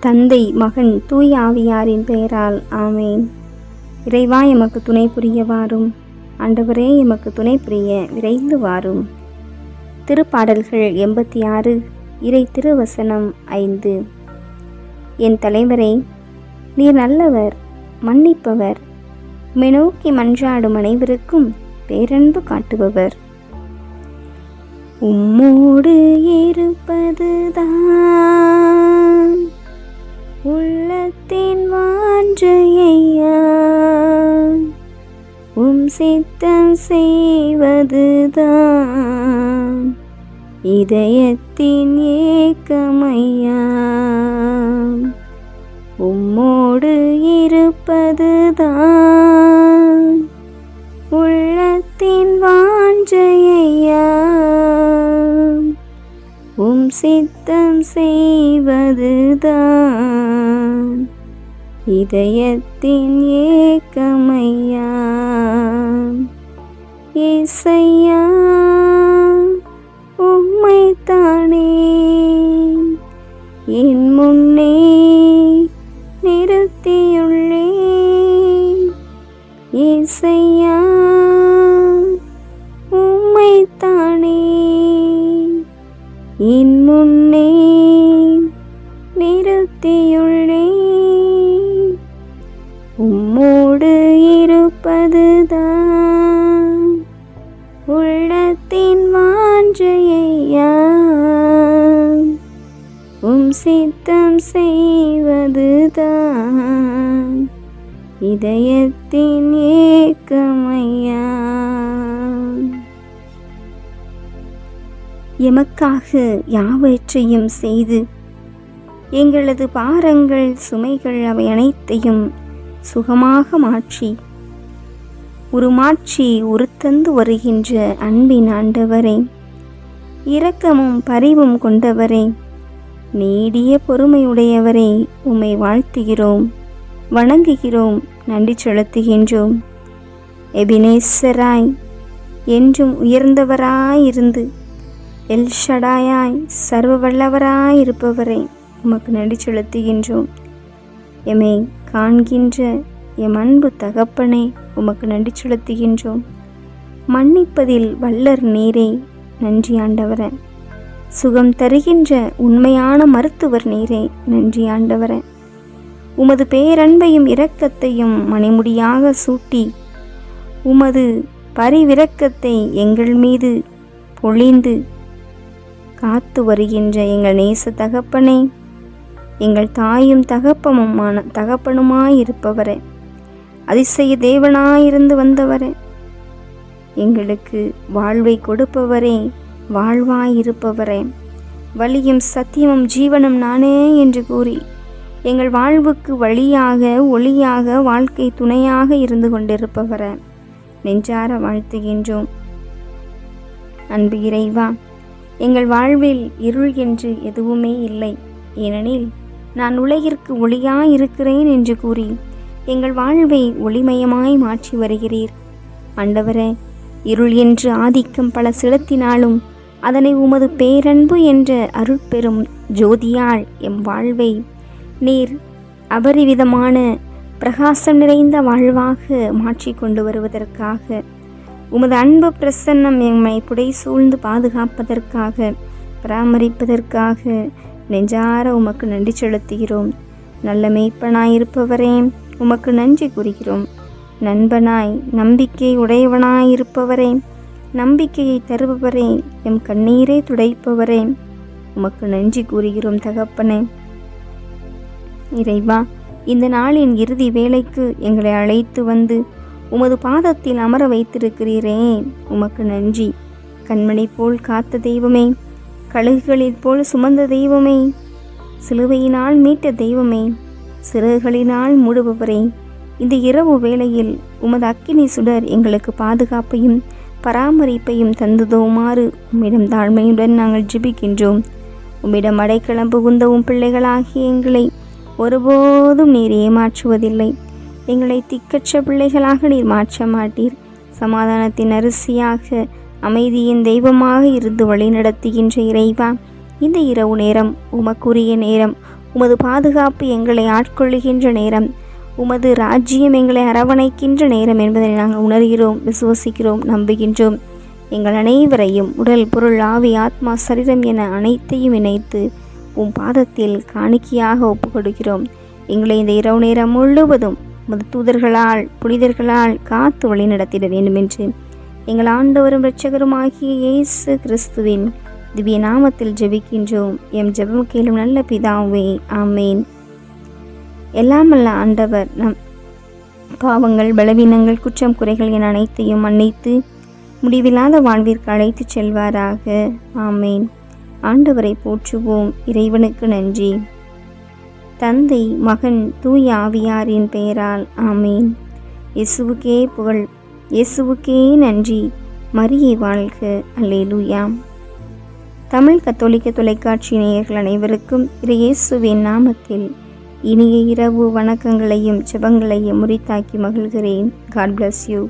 தந்தை மகன் தூய் ஆவியாரின் பெயரால் ஆமேன். இறைவா எமக்கு துணை புரிய வாரும். ஆண்டவரே எமக்கு துணை புரிய விரைந்து வாரும். திருப்பாடல்கள் எண்பத்தி ஆறு இறை திருவசனம் ஐந்து. என் தலைவரே நீர் நல்லவர் மன்னிப்பவர். மெனோக்கி மன்றாடும் அனைவருக்கும் பேரன்பு காட்டுபவர். உம்மோடு இருப்பதுதான். உள்ளத்தின் வாஞ்சையா உம் சித்தம் செய்வதுதான் இதயத்தின் ஏக்கமையா சித்தம் செய்வதுதான். இதயத்தின் ஏக்கமையா? இசையா? உம்மைத்தானே. என் முன்னே நிறுத்தியுள்ளே. இசையா? உம்மைத்தானே. என் முன்னே நிறுத்தியுள்ளே. உம்மோடு இருப்பதுதான் உள்ளத்தின் வாஞ்சையா. உம் சித்தம் செய்வதுதான் இதயத்தின் ஏக்கமையா. எமக்காக யாவற்றையும் செய்து எங்களது பாரங்கள் சுமைகள் அவை அனைத்தையும் சுகமாக மாற்றி உருமாற்றி உருத்தந்து வருகின்ற அன்பின் ஆண்டவரே இரக்கமும் பரிவும் கொண்டவரே நீடிய பொறுமையுடையவரே உம்மை வாழ்த்துகிறோம் வணங்குகிறோம் நன்றி செலுத்துகின்றோம். எபினேசராய் என்றும் உயர்ந்தவராயிருந்து எல் ஷடாயாய் சர்வ வல்லவராயிருப்பவரே உமக்கு நன்றி செலுத்துகின்றோம். எமை காண்கின்ற எம் அன்பு தகப்பனை உமக்கு நன்றி செலுத்துகின்றோம். மன்னிப்பதில் வல்லர் நீரே நன்றி ஆண்டவர. சுகம் தருகின்ற உண்மையான மருத்துவர் நீரே நன்றி ஆண்டவர. உமது பேரன்பையும் இரக்கத்தையும் மணிமுடியாக சூட்டி உமது பரிவிரக்கத்தை எங்கள் மீது பொழிந்து காத்து வருகின்ற எங்கள் நேச தகப்பனே. எங்கள் தாயும் தகப்பமுமான தகப்பனுமாயிருப்பவரே. அதிசய தேவனாயிருந்து வந்தவரே. எங்களுக்கு வாழ்வை கொடுப்பவரே வாழ்வாயிருப்பவரே. வழியும் சத்தியமும் ஜீவனும் நானே என்று கூறி எங்கள் வாழ்வுக்கு வழியாக ஒளியாக வாழ்க்கை துணையாக இருந்து கொண்டிருப்பவரை. நெஞ்சார வாழ்த்துகின்றோம். அன்பு இறைவா எங்கள் வாழ்வில் இருள் என்று எதுவுமே இல்லை. ஏனெனில் நான் உலகிற்கு ஒளியாய் இருக்கிறேன் என்று கூறி எங்கள் வாழ்வை ஒளிமயமாய் மாற்றி வருகிறீர். ஆண்டவரே இருள் என்று ஆதிக்கம் பல செலுத்தினாலும் அதனை உமது பேரன்பு என்ற அருட்பெரும் ஜோதியால் எம் வாழ்வை நீர் அபரிவிதமான பிரகாசம் நிறைந்த வாழ்வாக மாற்றி கொண்டு வருவதற்காக உமது அன்பு பிரசன்னம் எம்மை புடை சூழ்ந்து பாதுகாப்பதற்காக பராமரிப்பதற்காக. நெஞ்சார உமக்கு நன்றி செலுத்துகிறோம். நல்ல மெய்ப்பனாயிருப்பவரே உமக்கு நன்றி கூறுகிறோம். நண்பனாய் நம்பிக்கை உடையவனாயிருப்பவரே நம்பிக்கையை தருபவரே எம் கண்ணீரை துடைப்பவரே உமக்கு நன்றி கூறுகிறோம் தகப்பனே. இறைவா இந்த நாளின் இறுதி வேலைக்கு எங்களை அழைத்து வந்து உமது பாதத்தில் அமர வைத்திருக்கிறீரே உமக்கு நன்றி. கண்மணி போல் காத்த தெய்வமே கழுகுகளில் போல் சுமந்த தெய்வமே சிலுவையினால் மீட்ட தெய்வமே சிறகுகளினால் மூடுபவரே. இந்த இரவு வேளையில் உமது அக்கினி சுடர் எங்களுக்கு பாதுகாப்பையும் பராமரிப்பையும் தந்ததோமாறு உம்மிடம் தாழ்மையுடன் நாங்கள் ஜிபிக்கின்றோம். உம்மிடம் அடைக்கலம் புகுந்த உம் பிள்ளைகளாகிய எங்களை ஒருபோதும் நீர் ஏமாற்றுவதில்லை. எங்களை திக்கற்ற பிள்ளைகளாக நீர் மாற்ற மாட்டீர். சமாதானத்தின் அரிசியாக அமைதியின் தெய்வமாக இருந்து வழிநடத்துகின்ற இறைவா இந்த இரவு நேரம் உமக்குரிய நேரம் உமது பாதுகாப்பு எங்களை ஆட்கொள்ளுகின்ற நேரம் உமது ராஜ்யம் எங்களை அரவணைக்கின்ற நேரம் என்பதை நாங்கள் உணர்கிறோம் விசுவசிக்கிறோம் நம்புகின்றோம். எங்கள் அனைவரையும் உடல் பொருள் ஆவி ஆத்மா சரீரம் என அனைத்தையும் இணைத்து உம் பாதத்தில் காணிக்கையாக ஒப்புக் கொடுக்கிறோம் எங்களை இந்த இரவு நேரம் முழுவதும் உமது தூதர்களால் புனிதர்களால் காத்து வழி நடத்திட வேண்டுமென்று எங்கள் ஆண்டவரும் இரட்சகருமாகிய இயேசு கிறிஸ்துவின் திவ்ய நாமத்தில் ஜெபிக்கின்றோம். எம் ஜெபம் கேளும் நல்ல பிதாவே ஆமேன். எல்லாமல்ல ஆண்டவர் நம் பாவங்கள் பலவீனங்கள் குற்றம் குறைகள் என அனைத்தையும் மன்னித்து முடிவில்லாத வாழ்விற்கு அழைத்துச் செல்வாராக. ஆமேன். ஆண்டவரை போற்றுவோம். இறைவனுக்கு நன்றி. தந்தை மகன் தூய ஆவியாரின் பெயரால் ஆமேன். இயேசுவுக்கே புகழ் இயேசுவுக்கே நன்றி. மரியை வாழ்க. அல்லேலூயா. தமிழ் கத்தோலிக்க தொலைக்காட்சி நேயர்கள் அனைவருக்கும் இயேசுவின் நாமத்தில் இனிய இரவு வணக்கங்களையும் ஜெபங்களையும் முறித்தாக்கி மகிழ்கிறேன். God bless you